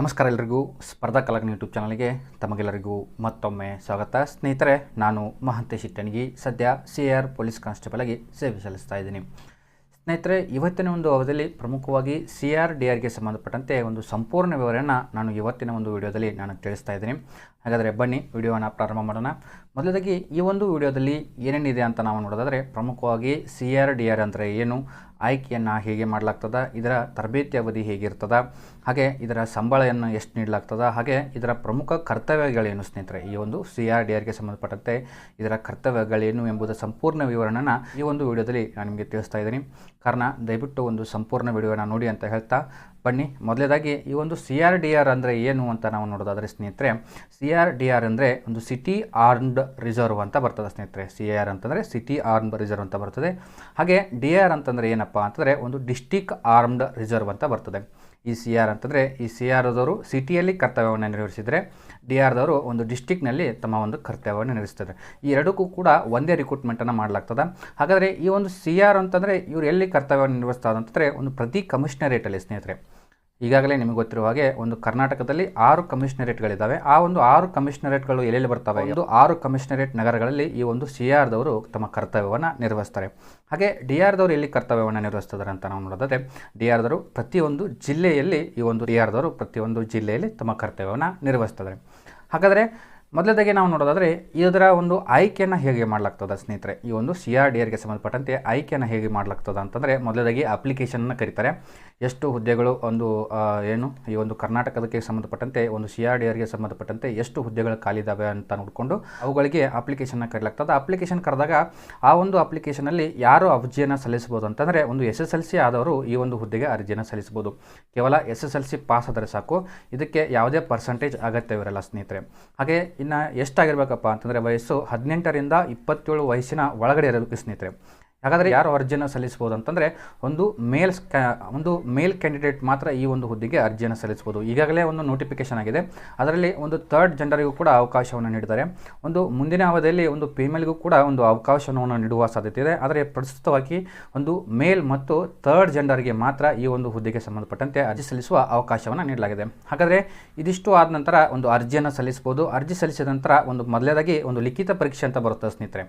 ನಮಸ್ಕಾರ ಎಲ್ರಿಗೂ. ಸ್ಪರ್ಧಾ ಕಲಕನ ಯೂಟ್ಯೂಬ್ ಚಾನಲ್ಗೆ ತಮಗೆಲ್ಲರಿಗೂ ಮತ್ತೊಮ್ಮೆ ಸ್ವಾಗತ. ಸ್ನೇಹಿತರೆ, ನಾನು ಮಹಂತೇಶ್ ಇಟ್ಟಣಿಗಿ ಸದ್ಯ ಸಿ ಆರ್ ಪೊಲೀಸ್ ಕಾನ್ಸ್ಟೇಬಲ್ ಆಗಿ ಸೇವೆ ಸಲ್ಲಿಸ್ತಾ ಇದ್ದೀನಿ. ಸ್ನೇಹಿತರೆ, ಇವತ್ತಿನ ಒಂದು ಅವಧಿಯಲ್ಲಿ ಪ್ರಮುಖವಾಗಿ ಸಿ ಆರ್ ಡಿ ಆರ್ಗೆ ಸಂಬಂಧಪಟ್ಟಂತೆ ಒಂದು ಸಂಪೂರ್ಣ ವಿವರನ ನಾನು ಇವತ್ತಿನ ಒಂದು ವಿಡಿಯೋದಲ್ಲಿ ನಾನು ತಿಳಿಸ್ತಾ ಇದ್ದೀನಿ. ಹಾಗಾದರೆ ಬನ್ನಿ ವಿಡಿಯೋನ ಪ್ರಾರಂಭ ಮಾಡೋಣ. ಮೊದಲದಾಗಿ ಈ ಒಂದು ವಿಡಿಯೋದಲ್ಲಿ ಏನೇನಿದೆ ಅಂತ ನಾವು ನೋಡೋದಾದರೆ, ಪ್ರಮುಖವಾಗಿ ಸಿ ಆರ್ ಡಿ ಆರ್ ಅಂದರೆ ಏನು, ಆಯ್ಕೆಯನ್ನು ಹೇಗೆ ಮಾಡಲಾಗ್ತದ, ಇದರ ತರಬೇತಿ ಅವಧಿ ಹೇಗಿರ್ತದ ಹಾಗೆ ಇದರ ಸಂಬಳವನ್ನು ಎಷ್ಟು ನೀಡಲಾಗ್ತದ, ಹಾಗೆ ಇದರ ಪ್ರಮುಖ ಕರ್ತವ್ಯಗಳೇನು ಸ್ನೇಹಿತರೆ? ಈ ಒಂದು ಸಿ ಆರ್ ಡಿ ಆರ್ಗೆ ಸಂಬಂಧಪಟ್ಟಂತೆ ಇದರ ಕರ್ತವ್ಯಗಳೇನು ಎಂಬುದರ ಸಂಪೂರ್ಣ ವಿವರಣನ ಈ ಒಂದು ವಿಡಿಯೋದಲ್ಲಿ ನಾನು ನಿಮಗೆ ತಿಳಿಸ್ತಾ ಇದ್ದೀನಿ. ಕಾರಣ, ದಯವಿಟ್ಟು ಒಂದು ಸಂಪೂರ್ಣ ವಿಡಿಯೋನ ನೋಡಿ ಅಂತ ಹೇಳ್ತಾ ಬನ್ನಿ. ಮೊದಲೇದಾಗಿ ಈ ಒಂದು ಸಿ ಆರ್ ಡಿ ಆರ್ ಅಂದರೆ ಏನು ಅಂತ ನಾವು ನೋಡೋದಾದರೆ ಸ್ನೇಹಿತರೆ ಸಿ ಆರ್ ಡಿ ಆರ್ ಅಂದರೆ ಒಂದು ಸಿಟಿ ಆರ್ಮ್ಡ್ ರಿಸರ್ವ್ ಅಂತ ಬರ್ತದೆ ಸ್ನೇಹಿತರೆ. ಸಿ ಆರ್ ಅಂತಂದರೆ ಸಿಟಿ ಆರ್ಮ್ಡ್ ರಿಸರ್ವ್ ಅಂತ ಬರ್ತದೆ. ಹಾಗೆ ಡಿ ಆರ್ ಅಂತಂದರೆ ಏನಪ್ಪ ಅಂತಂದರೆ ಒಂದು ಡಿಸ್ಟಿಕ್ ಆರ್ಮ್ಡ್ ರಿಸರ್ವ್ ಅಂತ ಬರ್ತದೆ. ಈ ಸಿ ಆರ್ ಅಂತಂದರೆ ಈ ಸಿ ಆರ್ದವರು ಸಿಟಿಯಲ್ಲಿ ಕರ್ತವ್ಯವನ್ನು ನಿರ್ವಹಿಸಿದರೆ ಡಿ ಆರ್ದವರು ಒಂದು ಡಿಸ್ಟಿಕ್ನಲ್ಲಿ ತಮ್ಮ ಒಂದು ಕರ್ತವ್ಯವನ್ನು ನಿರ್ವಹಿಸ್ತಾರೆ ಈ ಎರಡಕ್ಕೂ ಕೂಡ ಒಂದೇ ರಿಕ್ರೂಟ್ಮೆಂಟನ್ನು ಮಾಡಲಾಗ್ತದೆ. ಹಾಗಾದರೆ ಈ ಒಂದು ಸಿ ಆರ್ ಅಂತಂದರೆ ಇವರು ಎಲ್ಲಿ ಕರ್ತವ್ಯವನ್ನು ನಿರ್ವಹಿಸ್ತಾರೆ ಅಂತಂದರೆ ಒಂದು ಪ್ರತಿ ಕಮಿಷನರೇಟಲ್ಲಿ ಸ್ನೇಹಿತರೆ. ಈಗಾಗಲೇ ನಿಮಗೆ ಗೊತ್ತಿರುವ ಹಾಗೆ ಒಂದು ಕರ್ನಾಟಕದಲ್ಲಿ ಆರು ಕಮಿಷನರೇಟ್ಗಳಿದ್ದಾವೆ. ಆ ಒಂದು ಆರು ಕಮಿಷನರೇಟ್ಗಳು ಎಲ್ಲೆಲ್ಲಿ ಬರ್ತವೆ? ಒಂದು ಆರು ಕಮಿಷನರೇಟ್ ನಗರಗಳಲ್ಲಿ ಈ ಒಂದು ಸಿ ಆರ್ದವರು ತಮ್ಮ ಕರ್ತವ್ಯವನ್ನು ನಿರ್ವಹಿಸ್ತಾರೆ. ಹಾಗೆ ಡಿ ಆರ್ದವರು ಎಲ್ಲಿ ಕರ್ತವ್ಯವನ್ನು ನಿರ್ವಹಿಸ್ತಾರೆ ಅಂತ ನಾವು ನೋಡೋದಾದರೆ ಡಿ ಆರ್ದವರು ಪ್ರತಿಯೊಂದು ಜಿಲ್ಲೆಯಲ್ಲಿ ಈ ಒಂದು ಡಿ ಆರ್ದವರು ಪ್ರತಿಯೊಂದು ಜಿಲ್ಲೆಯಲ್ಲಿ ತಮ್ಮ ಕರ್ತವ್ಯವನ್ನು ನಿರ್ವಹಿಸ್ತಾರೆ ಹಾಗಾದರೆ ಮೊದಲದಾಗಿ ನಾವು ನೋಡೋದಾದರೆ, ಇದರ ಒಂದು ಆಯ್ಕೆಯನ್ನು ಹೇಗೆ ಮಾಡಲಾಗ್ತದೆ ಸ್ನೇಹಿತರೆ? ಈ ಒಂದು ಸಿ ಆರ್ ಡಿ ಆರ್ಗೆ ಸಂಬಂಧಪಟ್ಟಂತೆ ಆಯ್ಕೆಯನ್ನು ಹೇಗೆ ಮಾಡಲಾಗ್ತದೆ ಅಂತಂದರೆ ಮೊದಲದಾಗಿ ಅಪ್ಲಿಕೇಶನ್ನ ಕರೀತಾರೆ. ಎಷ್ಟು ಹುದ್ದೆಗಳು ಒಂದು ಏನು, ಈ ಒಂದು ಕರ್ನಾಟಕದಕ್ಕೆ ಸಂಬಂಧಪಟ್ಟಂತೆ, ಒಂದು ಸಿ ಆರ್ ಡಿ ಆರ್ಗೆ ಸಂಬಂಧಪಟ್ಟಂತೆ ಎಷ್ಟು ಹುದ್ದೆಗಳು ಖಾಲಿದಾವೆ ಅಂತ ನೋಡಿಕೊಂಡು, ಅವುಗಳಿಗೆ ಅಪ್ಲಿಕೇಶನ್ನ ಕರೀಲಾಗ್ತದೆ. ಅಪ್ಲಿಕೇಶನ್ ಕರೆದಾಗ ಆ ಒಂದು ಅಪ್ಲಿಕೇಶನಲ್ಲಿ ಯಾರು ಅರ್ಜಿಯನ್ನು ಸಲ್ಲಿಸ್ಬೋದು ಅಂತಂದರೆ, ಒಂದು ಎಸ್ ಎಸ್ ಎಲ್ ಸಿ ಆದವರು ಈ ಒಂದು ಹುದ್ದೆಗೆ ಅರ್ಜಿಯನ್ನು ಸಲ್ಲಿಸ್ಬೋದು ಕೇವಲ S S L C pass ಆದರೆ ಸಾಕು. ಇದಕ್ಕೆ ಯಾವುದೇ ಪರ್ಸೆಂಟೇಜ್ ಅಗತ್ಯವಿರಲ್ಲ ಸ್ನೇಹಿತರೆ. ಹಾಗೆ ಇನ್ನು ಎಷ್ಟಾಗಿರ್ಬೇಕಪ್ಪ ಅಂತಂದರೆ ವಯಸ್ಸು ಹದಿನೆಂಟರಿಂದ ಇಪ್ಪತ್ತೇಳು ವಯಸ್ಸಿನ ಒಳಗಡೆ ಇರಬೇಕು ಸ್ನೇಹಿತರೆ. ಹಾಗಾದರೆ ಯಾರು ಅರ್ಜಿಯನ್ನು ಸಲ್ಲಿಸ್ಬೋದು ಅಂತಂದರೆ ಒಂದು ಮೇಲ್ ಒಂದು ಮೇಲ್ ಕ್ಯಾಂಡಿಡೇಟ್ ಮಾತ್ರ ಈ ಒಂದು ಹುದ್ದೆಗೆ ಅರ್ಜಿಯನ್ನು ಸಲ್ಲಿಸ್ಬೋದು ಈಗಾಗಲೇ ಒಂದು ನೋಟಿಫಿಕೇಶನ್ ಆಗಿದೆ. ಅದರಲ್ಲಿ ಒಂದು ಥರ್ಡ್ ಜೆಂಡರಿಗೂ ಕೂಡ ಅವಕಾಶವನ್ನು ನೀಡಿದ್ದಾರೆ. ಒಂದು ಮುಂದಿನ ಅವಧಿಯಲ್ಲಿ ಒಂದು ಫಿಮೇಲ್ಗೂ ಕೂಡ ಒಂದು ಅವಕಾಶವನ್ನು ನೀಡುವ ಸಾಧ್ಯತೆ ಇದೆ. ಆದರೆ ಪ್ರಸ್ತುತವಾಗಿ ಒಂದು ಮೇಲ್ ಮತ್ತು ಥರ್ಡ್ ಜೆಂಡರ್ಗೆ ಮಾತ್ರ ಈ ಒಂದು ಹುದ್ದೆಗೆ ಸಂಬಂಧಪಟ್ಟಂತೆ ಅರ್ಜಿ ಸಲ್ಲಿಸುವ ಅವಕಾಶವನ್ನು ನೀಡಲಾಗಿದೆ. ಹಾಗಾದರೆ ಇದಿಷ್ಟು ಆದ ನಂತರ ಒಂದು ಅರ್ಜಿಯನ್ನು ಸಲ್ಲಿಸ್ಬೋದು ಅರ್ಜಿ ಸಲ್ಲಿಸಿದ ನಂತರ ಒಂದು ಮೊದಲೇದಾಗಿ ಒಂದು ಲಿಖಿತ ಪರೀಕ್ಷೆ ಅಂತ ಬರುತ್ತೆ ಸ್ನೇಹಿತರೆ.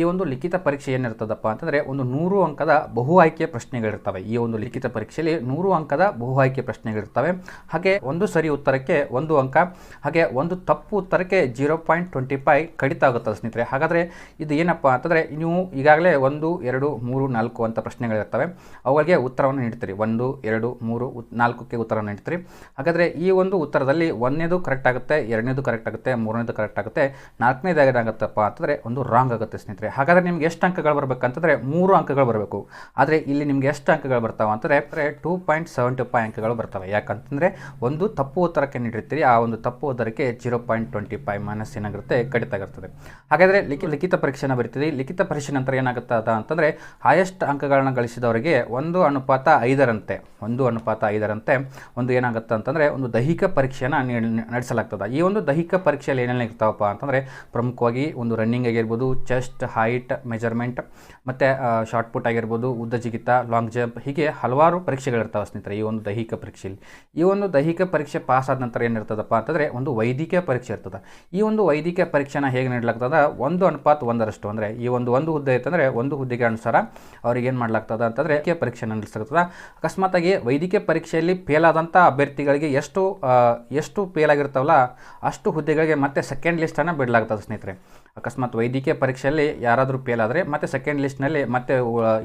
ಈ ಒಂದು ಲಿಖಿತ ಪರೀಕ್ಷೆ ಏನಿರ್ತದಪ್ಪ ಅಂತಂದರೆ ಒಂದು ನೂರು ಅಂಕದ ಬಹು ಆಯ್ಕೆ ಪ್ರಶ್ನೆಗಳಿರ್ತವೆ. ಈ ಒಂದು ಲಿಖಿತ ಪರೀಕ್ಷೆಯಲ್ಲಿ ನೂರು ಅಂಕದ ಬಹು ಆಯ್ಕೆ ಪ್ರಶ್ನೆಗಳಿರ್ತವೆ. ಹಾಗೆ ಒಂದು ಸರಿ ಉತ್ತರಕ್ಕೆ ಒಂದು ಅಂಕ, ಹಾಗೆ ಒಂದು ತಪ್ಪು ಉತ್ತರಕ್ಕೆ ಜೀರೋ ಪಾಯಿಂಟ್ ಟ್ವೆಂಟಿ ಫೈವ್ ಕಡಿತ ಆಗುತ್ತದೆ ಸ್ನೇಹಿತರೆ. ಹಾಗಾದರೆ ಇದು ಏನಪ್ಪ ಅಂತಂದರೆ ನೀವು ಈಗಾಗಲೇ ಒಂದು, ಎರಡು, ಮೂರು, ನಾಲ್ಕು ಅಂತ ಪ್ರಶ್ನೆಗಳಿರ್ತವೆ. ಅವುಗಳಿಗೆ ಉತ್ತರವನ್ನು ನೀಡ್ತೀರಿ ಒಂದು, ಎರಡು, ಮೂರು ನಾಲ್ಕಕ್ಕೆ ಉತ್ತರವನ್ನು ನೀಡ್ತೀರಿ ಹಾಗಾದರೆ ಈ ಒಂದು ಉತ್ತರದಲ್ಲಿ ಒಂದನೇದು ಕರೆಕ್ಟ್ ಆಗುತ್ತೆ, ಎರಡನೇದು ಕರೆಕ್ಟ್ ಆಗುತ್ತೆ, ಮೂರನೇದು ಕರೆಕ್ಟ್ ಆಗುತ್ತೆ ನಾಲ್ಕನೇದು ಏನಾಗುತ್ತಪ್ಪ ಅಂತಂದರೆ ಒಂದು ರಾಂಗ್ ಆಗುತ್ತೆ ಸ್ನೇಹಿತರೆ. ಹಾಗಾದರೆ ನಿಮ್ಗೆ ಎಷ್ಟು ಅಂಕಗಳು ಬರಬೇಕಂತಂದರೆ ಮೂರು ಅಂಕಗಳು ಬರಬೇಕು. ಆದರೆ ಇಲ್ಲಿ ನಿಮ್ಗೆ ಎಷ್ಟು ಅಂಕಗಳು ಬರ್ತಾವೆ ಅಂತಂದರೆ ಟೂ ಪಾಯಿಂಟ್ ಸೆವೆಂಟಿ ಫೈವ್ ಅಂಕಗಳು ಬರ್ತವೆ. ಯಾಕಂತಂದರೆ ಒಂದು ತಪ್ಪು ಉತ್ತರಕ್ಕೆ ನೀಡಿರ್ತೀರಿ, ಆ ಒಂದು ತಪ್ಪು ಉತ್ತರಕ್ಕೆ zero point twenty five minus ಏನಾಗಿರುತ್ತೆ ಕಡಿತ ಆಗಿರ್ತದೆ. ಹಾಗಾದರೆ ಲಿಖಿ, ಲಿಖಿತ ಪರೀಕ್ಷೆನ ಬರಿತೀರಿ. ಲಿಖಿತ ಪರೀಕ್ಷೆ ನಂತರ ಏನಾಗುತ್ತೆ ಅದ ಅಂತಂದರೆ ಹೈಯೆಸ್ಟ್ ಅಂಕಗಳನ್ನು ಗಳಿಸಿದವರಿಗೆ ಒಂದು ಅನುಪಾತ ಐದರಂತೆ, ಒಂದು ಅನುಪಾತ ಐದರಂತೆ ಒಂದು ಏನಾಗುತ್ತೆ ಅಂತಂದರೆ, ಒಂದು ದೈಹಿಕ ಪರೀಕ್ಷೆಯನ್ನು ನೀಡ್- ನಡೆಸಲಾಗ್ತದೆ. ಈ ಒಂದು ದೈಹಿಕ ಪರೀಕ್ಷೆಯಲ್ಲಿ ಏನೇನು ಇರ್ತಾವಪ್ಪ ಅಂತಂದರೆ, ಪ್ರಮುಖವಾಗಿ ಒಂದು ರನ್ನಿಂಗ್ ಆಗಿರ್ಬೋದು ಚೆಸ್ಟ್ ಹೈಟ್ ಮೆಜರ್ಮೆಂಟ್ ಮತ್ತು ಶಾರ್ಟ್ ಪುಟ್ ಆಗಿರ್ಬೋದು, ಉದ್ದ ಜಿಗಿತ ಲಾಂಗ್ ಜಂಪ್ ಹೀಗೆ ಹಲವಾರು ಪರೀಕ್ಷೆಗಳಿರ್ತಾವೆ ಸ್ನೇಹಿತರೆ, ಈ ಒಂದು ದೈಹಿಕ ಪರೀಕ್ಷೆಯಲ್ಲಿ ಈ ಒಂದು ದೈಹಿಕ ಪರೀಕ್ಷೆ ಪಾಸ್ ಆದ ನಂತರ ಏನಿರ್ತದಪ್ಪ ಅಂತಂದರೆ, ಒಂದು ವೈದ್ಯಕೀಯ ಪರೀಕ್ಷೆ ಇರ್ತದೆ. ಈ ಒಂದು ವೈದ್ಯಕೀಯ ಪರೀಕ್ಷೆನ ಹೇಗೆ ನೀಡಲಾಗ್ತದ? ಒಂದು ಅನುಪಾತ ಒಂದರಷ್ಟು ಅಂದರೆ, ಈ ಒಂದು ಒಂದು ಹುದ್ದೆ ಐತಂದರೆ, ಒಂದು ಹುದ್ದೆಗೆ ಅನುಸಾರ ಅವ್ರಿಗೆ ಏನು ಮಾಡಲಾಗ್ತದ ಅಂತಂದರೆ ವೈದ್ಯಕೀಯ ಪರೀಕ್ಷೆ ನಡೆಸಲಾಗ್ತದೆ. ಅಕಸ್ಮಾತಾಗಿ ವೈದ್ಯಕೀಯ ಪರೀಕ್ಷೆಯಲ್ಲಿ ಫೇಲ್ ಆದಂಥ ಅಭ್ಯರ್ಥಿಗಳಿಗೆ ಎಷ್ಟು ಎಷ್ಟು ಫೇಲ್ ಆಗಿರ್ತಾವಲ್ಲ, ಅಷ್ಟು ಹುದ್ದೆಗಳಿಗೆ ಮತ್ತೆ ಸೆಕೆಂಡ್ ಲಿಸ್ಟನ್ನು ಬಿಡಲಾಗ್ತದೆ ಸ್ನೇಹಿತರೆ. ಅಕಸ್ಮಾತ್ ವೈದ್ಯಕೀಯ ಪರೀಕ್ಷೆಯಲ್ಲಿ ಯಾರಾದರೂ ಫೇಲ್ ಆದರೆ ಮತ್ತೆ ಸೆಕೆಂಡ್ ಲಿಸ್ಟ್ನಲ್ಲಿ ಮತ್ತೆ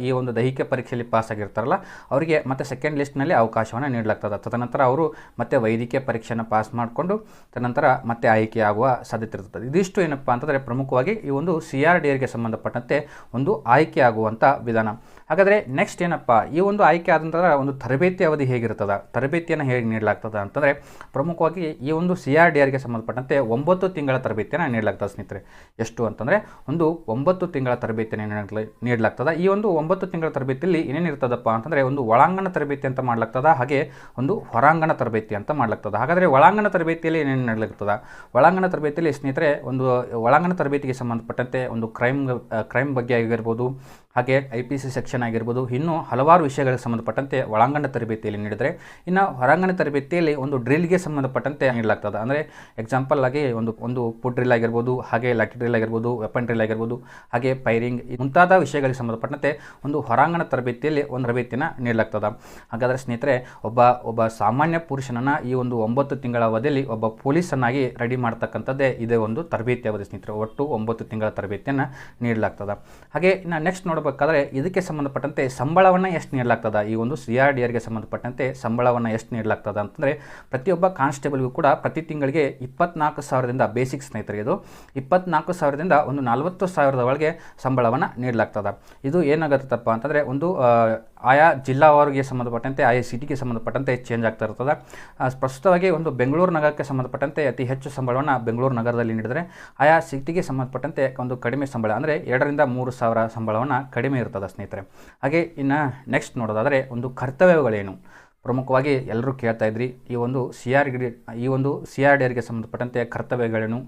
ಈ ಒಂದು ದೈಹಿಕ ಪರೀಕ್ಷೆಯಲ್ಲಿ ಪಾಸ್ ಆಗಿರ್ತಾರಲ್ಲ, ಅವರಿಗೆ ಮತ್ತೆ ಸೆಕೆಂಡ್ ಲಿಸ್ಟ್ನಲ್ಲಿ ಅವಕಾಶವನ್ನು ನೀಡಲಾಗ್ತದೆ. ತದನಂತರ ಅವರು ಮತ್ತೆ ವೈದ್ಯಕೀಯ ಪರೀಕ್ಷೆಯನ್ನು ಪಾಸ್ ಮಾಡಿಕೊಂಡು, ತದನಂತರ ಮತ್ತೆ ಆಯ್ಕೆಯಾಗುವ ಸಾಧ್ಯತೆ ಇರ್ತದೆ. ಇದಿಷ್ಟು ಏನಪ್ಪ ಅಂತಂದರೆ ಪ್ರಮುಖವಾಗಿ ಈ ಒಂದು ಸಿ ಆರ್ ಡಿ ಆರ್ಗೆ ಸಂಬಂಧಪಟ್ಟಂತೆ ಒಂದು ಆಯ್ಕೆ ಆಗುವಂಥ ವಿಧಾನ. ಹಾಗಾದರೆ ನೆಕ್ಸ್ಟ್ ಏನಪ್ಪ, ಈ ಒಂದು ಆಯ್ಕೆ ಆದಂತಹ ಒಂದು ತರಬೇತಿ ಅವಧಿ ಹೇಗಿರ್ತದ, ತರಬೇತಿಯನ್ನು ಹೇಗೆ ನೀಡಲಾಗ್ತದೆ ಅಂತಂದರೆ ಪ್ರಮುಖವಾಗಿ ಈ ಒಂದು ಸಿ ಆರ್ ಡಿ ಆರ್ಗೆ ಸಂಬಂಧಪಟ್ಟಂತೆ ಒಂಬತ್ತು ತಿಂಗಳ ತರಬೇತಿಯನ್ನು ನೀಡಲಾಗ್ತದೆ ಸ್ನೇಹಿತರೆ. ಎಷ್ಟು ಅಂತಂದರೆ ಒಂದು ಒಂಬತ್ತು ತಿಂಗಳ ತರಬೇತಿಯನ್ನು ನೀಡಲ- ನೀಡಲಾಗ್ತದೆ. ಈ ಒಂದು ಒಂಬತ್ತು ತಿಂಗಳ ತರಬೇತಿಯಲ್ಲಿ ಏನೇನಿರ್ತದಪ್ಪ ಅಂತಂದರೆ ಒಂದು ಒಳಾಂಗಣ ತರಬೇತಿ ಅಂತ ಮಾಡ್ಲಾಗ್ತದ, ಹಾಗೆ ಒಂದು ಹೊರಾಂಗಣ ತರಬೇತಿ ಅಂತ ಮಾಡ್ಲಾಗ್ತದೆ. ಹಾಗಾದರೆ ಒಳಾಂಗಣ ತರಬೇತಿಯಲ್ಲಿ ಏನೇನು ನೀಡಲಾಗ್ತದೆ? ಒಳಾಂಗಣ ತರಬೇತಿಯಲ್ಲಿ ಸ್ನೇಹಿತರೆ ಒಂದು ಒಳಾಂಗಣ ತರಬೇತಿಗೆ ಸಂಬಂಧಪಟ್ಟಂತೆ ಒಂದು ಕ್ರೈಮ್ ಕ್ರೈಮ್ ಬಗ್ಗೆ ಆಗಿರ್ಬೋದು ಹಾಗೆ ಐ ಪಿ ಸಿ ಸೆಕ್ಷನ್ ಆಗಿರ್ಬೋದು, ಇನ್ನೂ ಹಲವಾರು ವಿಷಯಗಳಿಗೆ ಸಂಬಂಧಪಟ್ಟಂತೆ ಒಳಾಂಗಣ ತರಬೇತಿಯಲ್ಲಿ ನೀಡಿದರೆ, ಇನ್ನು ಹೊರಾಂಗಣ ತರಬೇತಿಯಲ್ಲಿ ಒಂದು ಡ್ರಿಲ್ಗೆ ಸಂಬಂಧಪಟ್ಟಂತೆ ನೀಡಲಾಗ್ತದೆ. ಅಂದರೆ ಎಕ್ಸಾಂಪಲ್ ಆಗಿ ಒಂದು ಒಂದು ಪುಟ್ ಡ್ರಿಲ್ ಆಗಿರ್ಬೋದು, ಹಾಗೆ ಲಟ್ ಡ್ರಿಲ್ ಆಗಿರ್ಬೋದು ವೆಪನ್ ಡ್ರಿಲ್ ಆಗಿರ್ಬೋದು, ಹಾಗೆ ಫೈರಿಂಗ್ ಮುಂತಾದ ವಿಷಯಗಳಿಗೆ ಸಂಬಂಧಪಟ್ಟಂತೆ ಒಂದು ಹೊರಾಂಗಣ ತರಬೇತಿಯಲ್ಲಿ ಒಂದು ತರಬೇತಿಯನ್ನು ನೀಡಲಾಗ್ತದೆ. ಹಾಗಾದರೆ ಸ್ನೇಹಿತರೆ, ಒಬ್ಬ ಒಬ್ಬ ಸಾಮಾನ್ಯ ಪುರುಷನನ್ನು ಈ ಒಂದು ಒಂಬತ್ತು ತಿಂಗಳ ಅವಧಿಯಲ್ಲಿ ಒಬ್ಬ ಪೊಲೀಸನ್ನಾಗಿ ರೆಡಿ ಮಾಡ್ತಕ್ಕಂಥದ್ದೇ ಇದೇ ಒಂದು ತರಬೇತಿ ಅವಧಿ ಸ್ನೇಹಿತರೆ. ಒಟ್ಟು ಒಂಬತ್ತು ತಿಂಗಳ ತರಬೇತಿಯನ್ನು ನೀಡಲಾಗ್ತದೆ. ಹಾಗೆ ಇನ್ನು ನೆಕ್ಸ್ಟ್ ನೋಡಬೇಕಾದ್ರೆ ಇದಕ್ಕೆ ಸಂಬಂಧಪಟ್ಟಂತೆ ಸಂಬಳವನ್ನು ಎಷ್ಟು ನೀಡಲಾಗ್ತದೆ? ಈ ಒಂದು ಸಿ ಆರ್ ಡಿ ಆರ್ಗೆ ಸಂಬಂಧಪಟ್ಟಂತೆ ಸಂಬಳವನ್ನು ಎಷ್ಟು ನೀಡಲಾಗ್ತದೆ ಅಂತಂದರೆ ಪ್ರತಿಯೊಬ್ಬ ಕಾನ್ಸ್ಟೇಬಲ್ಗೂ ಕೂಡ ಪ್ರತಿ ತಿಂಗಳಿಗೆ ಇಪ್ಪತ್ನಾಲ್ಕು ಸಾವಿರದಿಂದ ಬೇಸಿಕ್ ಸ್ನೇಹಿತರಿಗೆ ಇದು. ಇಪ್ಪತ್ನಾಲ್ಕು ಸಾವಿರದಿಂದ ಒಂದು ನಲವತ್ತು ಸಾವಿರದ ಒಳಗೆ ಸಂಬಳವನ್ನು ನೀಡಲಾಗ್ತದೆ. ಇದು ಏನಾಗುತ್ತಪ್ಪ ಅಂತಂದರೆ ಒಂದು ಆಯಾ ಜಿಲ್ಲಾವಾರಿಗೆ ಸಂಬಂಧಪಟ್ಟಂತೆ, ಆಯಾ ಸಿಟಿಗೆ ಸಂಬಂಧಪಟ್ಟಂತೆ ಚೇಂಜ್ ಆಗ್ತಾ ಇರ್ತದೆ. ಪ್ರಸ್ತುತವಾಗಿ ಒಂದು ಬೆಂಗಳೂರು ನಗರಕ್ಕೆ ಸಂಬಂಧಪಟ್ಟಂತೆ ಅತಿ ಹೆಚ್ಚು ಸಂಬಳವನ್ನು ಬೆಂಗಳೂರು ನಗರದಲ್ಲಿ ನೀಡಿದರೆ, ಆಯಾ ಸಿಟಿಗೆ ಸಂಬಂಧಪಟ್ಟಂತೆ ಒಂದು ಕಡಿಮೆ ಸಂಬಳ, ಅಂದರೆ ಎರಡರಿಂದ ಮೂರು ಸಾವಿರ ಸಂಬಳವನ್ನು ಕಡಿಮೆ ಇರ್ತದೆ ಸ್ನೇಹಿತರೆ. ಹಾಗೆ ಇನ್ನು ನೆಕ್ಸ್ಟ್ ನೋಡೋದಾದರೆ ಒಂದು ಕರ್ತವ್ಯಗಳೇನು? ಪ್ರಮುಖವಾಗಿ ಎಲ್ಲರೂ ಕೇಳ್ತಾ ಇದ್ರಿ, ಈ ಒಂದು ಸಿ ಆರ್ ಈ ಒಂದು ಸಿ ಆರ್ ಡಿ ಆರ್ಗೆ ಸಂಬಂಧಪಟ್ಟಂತೆ ಕರ್ತವ್ಯಗಳೇನು?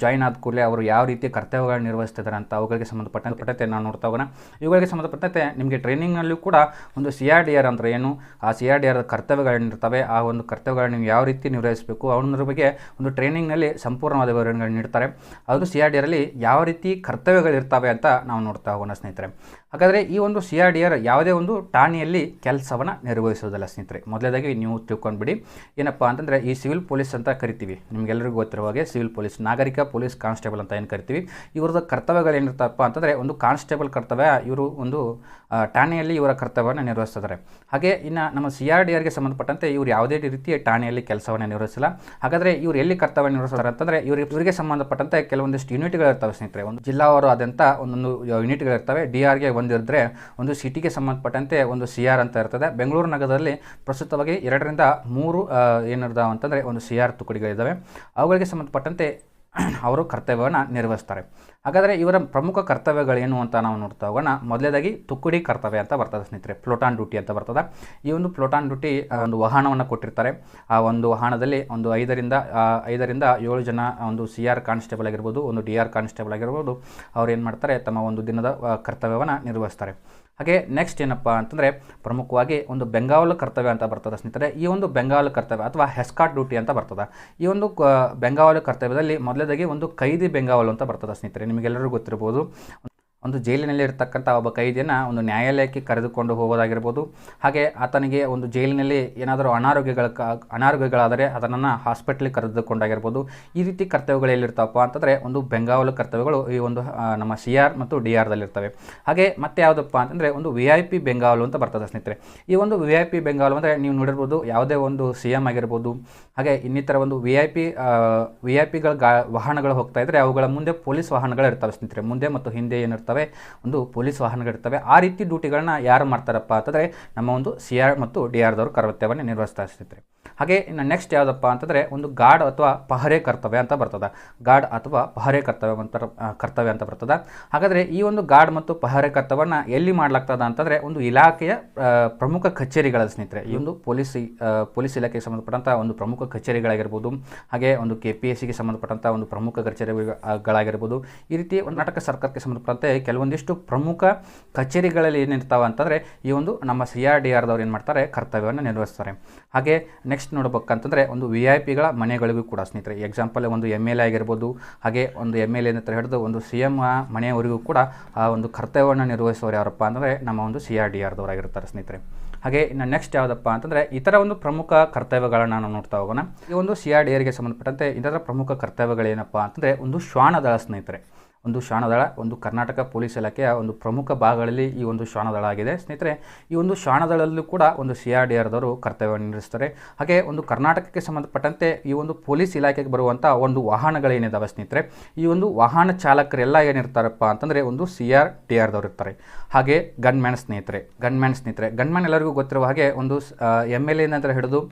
ಜಾಯ್ನ್ ಆದ ಕೂಡಲೇ ಅವರು ಯಾವ ರೀತಿ ಕರ್ತವ್ಯಗಳನ್ನು ನಿರ್ವಹಿಸ್ತಿದ್ದಾರೆ ಅಂತ ಅವುಗಳಿಗೆ ಸಂಬಂಧಪಟ್ಟಂತೆ ನಾವು ನೋಡ್ತಾ ಹೋಗೋಣ. ಇವುಗಳಿಗೆ ಸಂಬಂಧಪಟ್ಟಂತೆ ನಿಮಗೆ ಟ್ರೈನಿಂಗ್ನಲ್ಲೂ ಕೂಡ ಒಂದು ಸಿ ಆರ್ ಡಿ ಆರ್ ಅಂದರೆ ಏನು? ಆ ಸಿ ಆರ್ ಡಿ ಆರ್ ಕರ್ತವ್ಯಗಳೇನಿರ್ತವೆ ಆ ಒಂದು ಕರ್ತವ್ಯಗಳನ್ನ ನೀವು ಯಾವ ರೀತಿ ನಿರ್ವಹಿಸಬೇಕು? ಅವನ ಬಗ್ಗೆ ಒಂದು ಟ್ರೈನಿಂಗ್ನಲ್ಲಿ ಸಂಪೂರ್ಣವಾದ ವಿವರಣೆಗಳನ್ನು ನೀಡ್ತಾರೆ. ಅದು ಸಿ ಆರ್ ಡಿ ಆರಲ್ಲಿ ಯಾವ ರೀತಿ ಕರ್ತವ್ಯಗಳಿರ್ತವೆ ಅಂತ ನಾವು ನೋಡ್ತಾ ಹೋಗೋಣ ಸ್ನೇಹಿತರೆ. ಹಾಗಾದರೆ ಈ ಒಂದು ಸಿ ಆರ್ ಡಿ ಆರ್ ಯಾವುದೇ ಒಂದು ಠಾಣೆಯಲ್ಲಿ ಕೆಲಸವನ್ನು ನಿರ್ವಹಿಸೋದಲ್ಲ ಸ್ನೇಹಿತರೆ. ಮೊದಲೇದಾಗಿ ನೀವು ತಿಳ್ಕೊಂಡ್ಬಿಡಿ. ಏನಪ್ಪ ಅಂತಂದರೆ ಈ ಸಿವಿಲ್ ಪೊಲೀಸ್ ಅಂತ ಕರಿತೀವಿ. ನಿಮಗೆಲ್ಲರಿಗೂ ಗೊತ್ತಿರುವ ಹಾಗೆ ಸಿವಿಲ್ ಪೊಲೀಸ್ ನಾಗರಿಕ ಪೊಲೀಸ್ ಕಾನ್ಸ್ಟೇಬಲ್ ಅಂತ ಏನು ಕರಿತೀವಿ? ಇವ್ರದ್ದು ಕರ್ತವ್ಯಗಳು ಏನಿರ್ತಪ್ಪ ಅಂತಂದರೆ ಒಂದು ಕಾನ್ಸ್ಟೇಬಲ್ ಕರ್ತವ್ಯ, ಇವರು ಒಂದು ಠಾಣೆಯಲ್ಲಿ ಇವರ ಕರ್ತವ್ಯವನ್ನು ನಿರ್ವಹಿಸ್ತಾರೆ ಹಾಗೆ ಇನ್ನು ನಮ್ಮ ಸಿ ಆರ್ ಡಿ ಆರ್ಗೆ ಸಂಬಂಧಪಟ್ಟಂತೆ ಇವರು ಯಾವುದೇ ರೀತಿಯ ಠಾಣೆಯಲ್ಲಿ ಕೆಲಸವನ್ನು ನಿರ್ವಹಿಸಿಲ್ಲ. ಹಾಗಾದರೆ ಇವರು ಎಲ್ಲಿ ಕರ್ತವ್ಯ ನಿರ್ವಹಿಸ್ತಾರೆ ಅಂತಂದರೆ ಇವರು ಇವರಿಗೆ ಸಂಬಂಧಪಟ್ಟಂತೆ ಕೆಲವೊಂದಿಷ್ಟು ಯೂನಿಟ್ಗಳಿರ್ತವೆ ಸ್ನೇಹಿತರೆ. ಒಂದು ಜಿಲ್ಲಾವಾರು ಆದಂಥ ಒಂದೊಂದು ಯೂನಿಟ್ಗಳಿರ್ತವೆ ಡಿ ಆರ್ಗೆ ಒಂದಿದ್ರೆ ಒಂದು ಸಿಟಿಗೆ ಸಂಬಂಧಪಟ್ಟಂತೆ ಒಂದು ಸಿ ಆರ್ ಅಂತ ಇರ್ತದೆ. ಬೆಂಗಳೂರು ನಗರದಲ್ಲಿ ಪ್ರಸ್ತುತವಾಗಿ ಎರಡರಿಂದ ಮೂರು ಏನು ಏನಿರ್ತಾವೆ ಅಂತಂದರೆ ಒಂದು ಸಿ ಆರ್ ತುಕಡಿಗಳಿದ್ದಾವೆ ಅವುಗಳಿಗೆ ಸಂಬಂಧಪಟ್ಟಂತೆ ಅವರು ಕರ್ತವ್ಯವನ್ನು ನಿರ್ವಹಿಸ್ತಾರೆ. ಹಾಗಾದರೆ ಇವರ ಪ್ರಮುಖ ಕರ್ತವ್ಯಗಳೇನು ಅಂತ ನಾವು ನೋಡ್ತಾ ಹೋಗೋಣ. ಮೊದಲೇದಾಗಿ ತುಕ್ಕುಡಿ ಕರ್ತವ್ಯ ಅಂತ ಬರ್ತದೆ ಸ್ನೇಹಿತರೆ. ಪ್ಲೋಟಾನ್ ಡ್ಯೂಟಿ ಅಂತ ಬರ್ತದೆ. ಈ ಒಂದು ಪ್ಲೋಟಾನ್ ಡ್ಯೂಟಿ ಒಂದು ವಾಹನವನ್ನು ಕೊಟ್ಟಿರ್ತಾರೆ. ಆ ಒಂದು ವಾಹನದಲ್ಲಿ ಒಂದು ಐದರಿಂದ ಐದರಿಂದ ಏಳು ಜನ ಒಂದು ಸಿ ಆರ್ ಕಾನ್ಸ್ಟೇಬಲ್ ಆಗಿರ್ಬೋದು, ಒಂದು ಡಿ ಆರ್ ಕಾನ್ಸ್ಟೇಬಲ್ ಆಗಿರ್ಬೋದು, ಅವ್ರು ಏನು ಮಾಡ್ತಾರೆ, ತಮ್ಮ ಒಂದು ದಿನದ ಕರ್ತವ್ಯವನ್ನು ನಿರ್ವಹಿಸ್ತಾರೆ. ಹಾಗೆ ನೆಕ್ಸ್ಟ್ ಏನಪ್ಪ ಅಂತಂದರೆ ಪ್ರಮುಖವಾಗಿ ಒಂದು ಬೆಂಗಾವಲು ಕರ್ತವ್ಯ ಅಂತ ಬರ್ತದೆ ಸ್ನೇಹಿತರೆ. ಈ ಒಂದು ಬೆಂಗಾವಲು ಕರ್ತವ್ಯ ಅಥವಾ ಹೆಸ್ಕಾಟ್ ಡ್ಯೂಟಿ ಅಂತ ಬರ್ತದೆ. ಈ ಒಂದು ಬೆಂಗಾವಲು ಕರ್ತವ್ಯದಲ್ಲಿ ಮೊದಲದಾಗಿ ಒಂದು ಕೈದಿ ಬೆಂಗಾವಲು ಅಂತ ಬರ್ತದೆ ಸ್ನೇಹಿತರೆ. ನಿಮಗೆಲ್ಲರಿಗೂ ಗೊತ್ತಿರ್ಬೋದು. ಒಂದು ಜೈಲಿನಲ್ಲಿ ಇರತಕ್ಕಂಥ ಒಬ್ಬ ಕೈದಿಯನ್ನು ಒಂದು ನ್ಯಾಯಾಲಯಕ್ಕೆ ಕರೆದುಕೊಂಡು ಹೋಗೋದಾಗಿರ್ಬೋದು. ಹಾಗೆ ಆತನಿಗೆ ಒಂದು ಜೈಲಿನಲ್ಲಿ ಏನಾದರೂ ಅನಾರೋಗ್ಯಗಳ ಅನಾರೋಗ್ಯಗಳಾದರೆ ಅದನ್ನು ಹಾಸ್ಪಿಟ್ಲಿಗೆ ಕರೆದುಕೊಂಡಾಗಿರ್ಬೋದು. ಈ ರೀತಿ ಕರ್ತವ್ಯಗಳು ಎಲ್ಲಿರ್ತಾವಪ್ಪ ಅಂತಂದರೆ ಒಂದು ಬೆಂಗಾವಲು ಕರ್ತವ್ಯಗಳು ಈ ಒಂದು ನಮ್ಮ ಸಿ ಆರ್ ಮತ್ತು ಡಿ ಆರ್ದಲ್ಲಿರ್ತವೆ. ಹಾಗೆ ಮತ್ತೆ ಯಾವುದಪ್ಪ ಅಂತಂದರೆ ಒಂದು ವಿ ಐ ಪಿ ಬೆಂಗಾವಲು ಅಂತ ಬರ್ತದೆ ಸ್ನೇಹಿತರೆ. ಈ ಒಂದು ವಿ ಐ ಪಿ ಬೆಂಗಾವಲು ಅಂದರೆ ನೀವು ನೋಡಿರ್ಬೋದು ಯಾವುದೇ ಒಂದು ಸಿ ಎಂ ಆಗಿರ್ಬೋದು. ಹಾಗೆ ಇನ್ನಿತರ ಒಂದು V I P V I ಪಿಗಳ ಗಾ, ವಾಹನಗಳು ಹೋಗ್ತಾ ಇದ್ದರೆ ಅವುಗಳ ಮುಂದೆ ಪೊಲೀಸ್ ವಾಹನಗಳು ಇರ್ತವೆ ಸ್ನೇಹಿತರೆ. ಮುಂದೆ ಮತ್ತು ಹಿಂದೆ ಏನಿರ್ತವೆ ಒಂದು ಪೊಲೀಸ್ ವಾಹನಗಳಿರ್ತವೆ ಆ ರೀತಿ ಡ್ಯೂಟಿಗಳನ್ನ ಯಾರು ಮಾಡ್ತಾರಪ್ಪ ಅಂತಂದರೆ ನಮ್ಮ ಒಂದು ಸಿ ಆರ್ ಮತ್ತು ಡಿ ಆರ್ದವರು ಕರ್ತವ್ಯವನ್ನು ನಿರ್ವಹಿಸ್ತಾ ಸ್ನೇಹಿತರೆ ಹಾಗೆ ಇನ್ನು ನೆಕ್ಸ್ಟ್ ಯಾವುದಪ್ಪ ಅಂತಂದರೆ ಒಂದು ಗಾರ್ಡ್ ಅಥವಾ ಪಹರೆ ಕರ್ತವ್ಯ ಅಂತ ಬರ್ತದೆ. ಗಾರ್ಡ್ ಅಥವಾ ಪಹರೆ ಕರ್ತವ್ಯ ಅಂತ ಕರ್ತವ್ಯ ಅಂತ ಬರ್ತದೆ. ಹಾಗಾದರೆ ಈ ಒಂದು ಗಾರ್ಡ್ ಮತ್ತು ಪಹರೆ ಕರ್ತವ್ಯನ ಎಲ್ಲಿ ಮಾಡಲಾಗ್ತದ ಅಂತಂದರೆ ಒಂದು ಇಲಾಖೆಯ ಪ್ರಮುಖ ಕಚೇರಿಗಳ ಸ್ನೇಹಿತರೆ. ಈ ಒಂದು ಪೊಲೀಸ್ ಪೊಲೀಸ್ ಇಲಾಖೆಗೆ ಸಂಬಂಧಪಟ್ಟಂಥ ಒಂದು ಪ್ರಮುಖ ಕಚೇರಿಗಳಾಗಿರ್ಬೋದು, ಹಾಗೆ ಒಂದು ಕೆ ಪಿ ಎಸ್ ಸಿಗೆ ಸಂಬಂಧಪಟ್ಟಂಥ ಒಂದು ಪ್ರಮುಖ ಕಚೇರಿಗಳಾಗಿರ್ಬೋದು. ಈ ರೀತಿ ಒಂದು ನಾಟಕ ಸರ್ಕಾರಕ್ಕೆ ಸಂಬಂಧಪಟ್ಟಂತೆ ಕೆಲವೊಂದಿಷ್ಟು ಪ್ರಮುಖ ಕಚೇರಿಗಳಲ್ಲಿ ಏನಿರ್ತಾವೆ ಅಂತಂದರೆ ಈ ಒಂದು ನಮ್ಮ ಸಿ ಆರ್ ಡಿ ಆರ್ದವ್ರು ಏನು ಮಾಡ್ತಾರೆ, ಕರ್ತವ್ಯವನ್ನು ನಿರ್ವಹಿಸ್ತಾರೆ. ಹಾಗೆ ನೆಕ್ಸ್ಟ್ ನೋಡ್ಬೇಕಂತಂದರೆ ಒಂದು ವಿ ಐ ಪಿಗಳ ಮನೆಗಳಿಗೂ ಕೂಡ ಸ್ನೇಹಿತರೆ. ಎಕ್ಸಾಂಪಲ್ ಒಂದು ಎಂ ಎಲ್ ಎ ಆಗಿರ್ಬೋದು, ಹಾಗೆ ಒಂದು ಎಂ ಎಲ್ ಎ ಅಂತ ಹಿಡಿದು ಒಂದು ಸಿ ಎಂ ಮನೆಯವರಿಗೂ ಕೂಡ ಆ ಒಂದು ಕರ್ತವ್ಯವನ್ನು ನಿರ್ವಹಿಸೋರು ಯಾರಪ್ಪ ಅಂದರೆ ನಮ್ಮ ಒಂದು ಸಿ ಆರ್ ಡಿ ಆರ್ದವರಾಗಿರ್ತಾರೆ ಸ್ನೇಹಿತರೆ. ಹಾಗೆ ಇನ್ನು ನೆಕ್ಸ್ಟ್ ಯಾವುದಪ್ಪ ಅಂತಂದರೆ ಇತರ ಒಂದು ಪ್ರಮುಖ ಕರ್ತವ್ಯಗಳನ್ನು ನಾವು ನೋಡ್ತಾ ಹೋಗೋಣ. ಈ ಒಂದು ಸಿ ಆರ್ ಡಿ ಆರ್ಗೆ ಸಂಬಂಧಪಟ್ಟಂತೆ ಇದರ ಪ್ರಮುಖ ಕರ್ತವ್ಯಗಳೇನಪ್ಪ ಅಂತಂದರೆ ಒಂದು ಶ್ವಾನದಳ ಸ್ನೇಹಿತರೆ. ಒಂದು ಶಾಣದಳ, ಒಂದು ಕರ್ನಾಟಕ ಪೊಲೀಸ್ ಇಲಾಖೆಯ ಒಂದು ಪ್ರಮುಖ ಭಾಗಗಳಲ್ಲಿ ಈ ಒಂದು ಶಾಣದಳ ಆಗಿದೆ. ಸ್ನೇಹಿತರೆ, ಈ ಒಂದು ಶಾಣದಳಲ್ಲೂ ಕೂಡ ಒಂದು ಸಿ ಆರ್ ಡಿ ಆರ್ದವರು ಕರ್ತವ್ಯವನ್ನು ನಿರ್ವಹಿಸ್ತಾರೆ. ಹಾಗೆ ಒಂದು ಕರ್ನಾಟಕಕ್ಕೆ ಸಂಬಂಧಪಟ್ಟಂತೆ ಈ ಒಂದು ಪೊಲೀಸ್ ಇಲಾಖೆಗೆ ಬರುವಂಥ ಒಂದು ವಾಹನಗಳೇನಿದ್ದಾವೆ ಸ್ನೇಹಿತರೆ, ಈ ಒಂದು ವಾಹನ ಚಾಲಕರೆಲ್ಲ ಏನಿರ್ತಾರಪ್ಪ ಅಂತಂದರೆ ಒಂದು ಸಿ ಆರ್ ಡಿ ಆರ್ದವ್ರು ಇರ್ತಾರೆ. ಹಾಗೆ ಗನ್ಮ್ಯಾನ್ ಸ್ನೇಹಿತರೆ ಗನ್ಮ್ಯಾನ್ ಸ್ನೇಹಿತರೆ, ಗನ್ಮ್ಯಾನ್ ಎಲ್ಲರಿಗೂ ಗೊತ್ತಿರುವ ಹಾಗೆ ಒಂದು ಎಂ ಎಲ್ ಎ ಹಿಡಿದು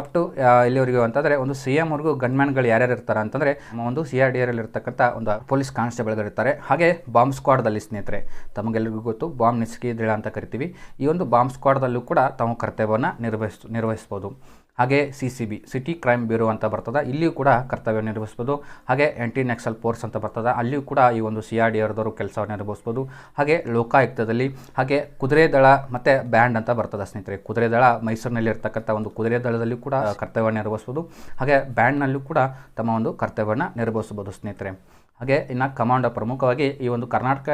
ಅಪ್ ಟು ಇಲ್ಲಿವರೆಗೂ ಅಂತಂದರೆ ಒಂದು ಸಿ ಎಂ ಅವ್ರಿಗೂ ಗನ್ಮ್ಯಾನ್ಗಳು ಯಾರ್ಯಾರು ಇರ್ತಾರೆ ಅಂತಂದರೆ ಒಂದು ಸಿ ಆರ್ ಡಿ ಆರ್ ಇರ್ತಕ್ಕಂಥ ಒಂದು ಪೊಲೀಸ್ ಕಾನ್ಸ್ಟೇಬಲ್ಗಳು ಇರ್ತಾರೆ. ಹಾಗೆ ಬಾಂಬ್ ಸ್ಕ್ವಾಡ್ದಲ್ಲಿ ಸ್ನೇಹಿತರೆ ತಮಗೆಲ್ಲರಿಗೂ ಗೊತ್ತು ಬಾಂಬ್ ನಿಸ್ಕಿ ದಳ ಅಂತ ಕರಿತೀವಿ. ಈ ಒಂದು ಬಾಂಬ್ ಸ್ಕ್ವಾಡ್ದಲ್ಲೂ ಕೂಡ ತಮ್ಮ ಕರ್ತವ್ಯವನ್ನು ನಿರ್ವಹಿಸ್, ನಿರ್ವಹಿಸ್ಬೋದು. ಹಾಗೆ C C B city crime bureau ಅಂತ ಬರ್ತದೆ. ಇಲ್ಲಿಯೂ ಕೂಡ ಕರ್ತವ್ಯ ನಿರ್ವಹಿಸ್ಬೋದು. ಹಾಗೆ ಆ್ಯಂಟಿ ನೆಕ್ಸಲ್ ಫೋರ್ಸ್ ಅಂತ ಬರ್ತದೆ. ಅಲ್ಲಿಯೂ ಕೂಡ ಈ ಒಂದು ಸಿ ಆರ್ ಡಿ ಆರ್ದವರು ಕೆಲಸವನ್ನು ನಿರ್ವಹಿಸ್ಬೋದು. ಹಾಗೆ ಲೋಕಾಯುಕ್ತದಲ್ಲಿ ಹಾಗೆ ಕುದುರೆ ದಳ ಮತ್ತು ಬ್ಯಾಂಡ್ ಅಂತ ಬರ್ತದೆ ಸ್ನೇಹಿತರೆ. ಕುದುರೆ ದಳ ಮೈಸೂರಿನಲ್ಲಿ ಇರ್ತಕ್ಕಂಥ ಒಂದು ಕುದುರೆ ದಳದಲ್ಲಿ ಕೂಡ ಕರ್ತವ್ಯ ನಿರ್ವಹಿಸ್ಬೋದು. ಹಾಗೆ ಬ್ಯಾಂಡ್ನಲ್ಲೂ ಕೂಡ ತಮ್ಮ ಒಂದು ಕರ್ತವ್ಯವನ್ನು ನಿರ್ವಹಿಸ್ಬೋದು ಸ್ನೇಹಿತರೆ. ಹಾಗೆ ಇನ್ನು ಕಮಾಂಡೋ ಪ್ರಮುಖವಾಗಿ ಈ ಒಂದು ಕರ್ನಾಟಕ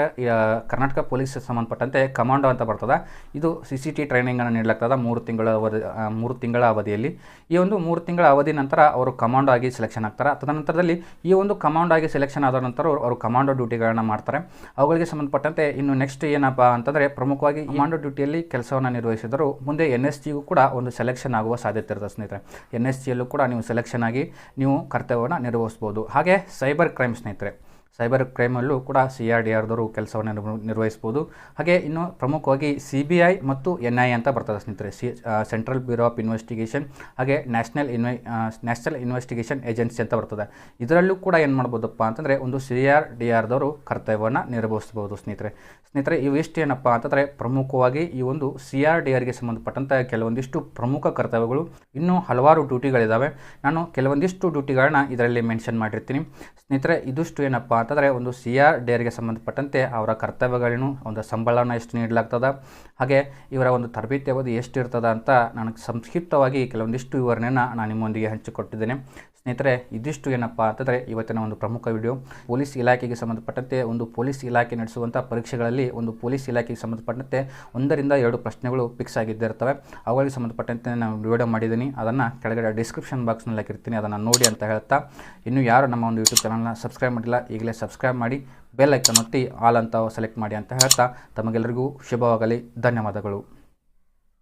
ಕರ್ನಾಟಕ ಪೊಲೀಸ್ ಸಂಬಂಧಪಟ್ಟಂತೆ ಕಮಾಂಡೋ ಅಂತ ಬರ್ತದೆ. ಇದು ಸಿ ಸಿ ಟಿ ಟ್ರೈನಿಂಗನ್ನು ನೀಡಲಾಗ್ತದೆ ಮೂರು ತಿಂಗಳ ಅವಧಿ ಮೂರು ತಿಂಗಳ ಅವಧಿಯಲ್ಲಿ. ಈ ಒಂದು ಮೂರು ತಿಂಗಳ ಅವಧಿ ನಂತರ ಅವರು ಕಮಾಂಡೋ ಆಗಿ ಸೆಲೆಕ್ಷನ್ ಆಗ್ತಾರೆ. ತದನಂತರದಲ್ಲಿ ಈ ಒಂದು ಕಮಾಂಡೋ ಆಗಿ ಸೆಲೆಕ್ಷನ್ ಆದ ನಂತರ ಅವರು ಕಮಾಂಡೋ ಡ್ಯೂಟಿಗಳನ್ನು ಮಾಡ್ತಾರೆ. ಅವುಗಳಿಗೆ ಸಂಬಂಧಪಟ್ಟಂತೆ ಇನ್ನು ನೆಕ್ಸ್ಟ್ ಏನಪ್ಪ ಅಂತಂದರೆ ಪ್ರಮುಖವಾಗಿ ಕಮಾಂಡೋ ಡ್ಯೂಟಿಯಲ್ಲಿ ಕೆಲಸವನ್ನು ನಿರ್ವಹಿಸಿದರು ಮುಂದೆ ಎನ್ ಎಸ್ ಜಿಗೂ ಕೂಡ ಒಂದು ಸೆಲೆಕ್ಷನ್ ಆಗುವ ಸಾಧ್ಯತೆ ಇರ್ತದೆ ಸ್ನೇಹಿತರೆ. ಎನ್ ಎಸ್ ಜಿಯಲ್ಲೂ ಕೂಡ ನೀವು ಸೆಲೆಕ್ಷನ್ ಆಗಿ ನೀವು ಕರ್ತವ್ಯವನ್ನು ನಿರ್ವಹಿಸ್ಬೋದು. ಹಾಗೆ ಸೈಬರ್ ಕ್ರೈಮ್ ಸ್ನೇಹಿತರೆ ಸೈಬರ್ ಕ್ರೈಮಲ್ಲೂ ಕೂಡ ಸಿ ಆರ್ ಡಿ ಆರ್ದವರು ಕೆಲಸವನ್ನು ನಿರ್ವ- ನಿರ್ವಹಿಸ್ಬೋದು. ಹಾಗೆ ಇನ್ನು ಪ್ರಮುಖವಾಗಿ ಸಿ ಬಿ ಐ ಮತ್ತು ಎನ್ ಐ ಅಂತ ಬರ್ತದೆ ಸ್ನೇಹಿತರೆ. C central bureau of investigation ಹಾಗೆ ನ್ಯಾಷನಲ್ ಇನ್ವೆ ನ್ಯಾಷನಲ್ ಇನ್ವೆಸ್ಟಿಗೇಷನ್ ಏಜೆನ್ಸಿ ಅಂತ ಬರ್ತದೆ. ಇದರಲ್ಲೂ ಕೂಡ ಏನು ಮಾಡ್ಬೋದಪ್ಪ ಅಂತಂದರೆ ಒಂದು ಸಿ ಆರ್ ಡಿ ಆರ್ದವರು ಕರ್ತವ್ಯವನ್ನು ನಿರ್ವಹಿಸ್ಬೋದು ಸ್ನೇಹಿತರೆ. ಸ್ನೇಹಿತರೆ ಇವಿಷ್ಟು ಏನಪ್ಪ ಅಂತಂದರೆ ಪ್ರಮುಖವಾಗಿ ಈ ಒಂದು ಸಿ ಆರ್ ಡಿ ಆರ್ಗೆ ಸಂಬಂಧಪಟ್ಟಂಥ ಕೆಲವೊಂದಿಷ್ಟು ಪ್ರಮುಖ ಕರ್ತವ್ಯಗಳು ಇನ್ನೂ ಹಲವಾರು ಡ್ಯೂಟಿಗಳಿದ್ದಾವೆ ನಾನು ಕೆಲವೊಂದಿಷ್ಟು ಡ್ಯೂಟಿಗಳನ್ನ ಇದರಲ್ಲಿ ಮೆನ್ಷನ್ ಮಾಡಿರ್ತೀನಿ. ಸ್ನೇಹಿತರೆ, ಇದಿಷ್ಟು ಏನಪ್ಪ ಅಂತಂದರೆ ಒಂದು ಸಿ ಆರ್ ಡೇರಿಗೆ ಸಂಬಂಧಪಟ್ಟಂತೆ ಅವರ ಕರ್ತವ್ಯಗಳೇನು ಒಂದು ಸಂಬಳನ ಎಷ್ಟು ನೀಡಲಾಗ್ತದ, ಹಾಗೆ ಇವರ ಒಂದು ತರಬೇತಿ ಅವಧಿ ಎಷ್ಟು ಇರ್ತದ ಅಂತ ನನಗೆ ಸಂಕ್ಷಿಪ್ತವಾಗಿ ಕೆಲವೊಂದಿಷ್ಟು ವಿವರಣೆಯನ್ನು ನಾನು ನಿಮ್ಮೊಂದಿಗೆ ಹಂಚಿಕೊಟ್ಟಿದ್ದೇನೆ. ಸ್ನೇಹಿತರೆ, ಇದಿಷ್ಟು ಏನಪ್ಪ ಅಂತಂದರೆ ಇವತ್ತಿನ ಒಂದು ಪ್ರಮುಖ ವಿಡಿಯೋ. ಪೊಲೀಸ್ ಇಲಾಖೆಗೆ ಸಂಬಂಧಪಟ್ಟಂತೆ ಒಂದು ಪೊಲೀಸ್ ಇಲಾಖೆ ನಡೆಸುವಂಥ ಪರೀಕ್ಷೆಗಳಲ್ಲಿ ಒಂದು ಪೊಲೀಸ್ ಇಲಾಖೆಗೆ ಸಂಬಂಧಪಟ್ಟಂತೆ ಒಂದರಿಂದ ಎರಡು ಪ್ರಶ್ನೆಗಳು ಫಿಕ್ಸ್ ಆಗಿದ್ದಿರ್ತವೆ. ಅವುಗಳಿಗೆ ಸಂಬಂಧಪಟ್ಟಂತೆ ನಾನು ವಿಡಿಯೋ ಮಾಡಿದ್ದೀನಿ. ಅದನ್ನು ಕೆಳಗಡೆ ಡಿಸ್ಕ್ರಿಪ್ಷನ್ ಬಾಕ್ಸ್ನಲ್ಲಿ ಹಾಕಿರ್ತೀನಿ. ಅದನ್ನು ನೋಡಿ ಅಂತ ಹೇಳ್ತಾ. ಇನ್ನು ಯಾರು ನಮ್ಮ ಒಂದು ಯೂಟ್ಯೂಬ್ ಚಾನಲ್ನ ಸಬ್ಸ್ಕ್ರೈಬ್ ಮಾಡಿಲ್ಲ, ಈಗಲೇ ಸಬ್ಸ್ಕ್ರೈಬ್ ಮಾಡಿ ಬೆಲ್ ಐಕನ್ ಒತ್ತಿ ಆಲ್ ಅಂತ ಸೆಲೆಕ್ಟ್ ಮಾಡಿ ಅಂತ ಹೇಳ್ತಾ. ತಮಗೆಲ್ಲರಿಗೂ ಶುಭವಾಗಲಿ. ಧನ್ಯವಾದಗಳು.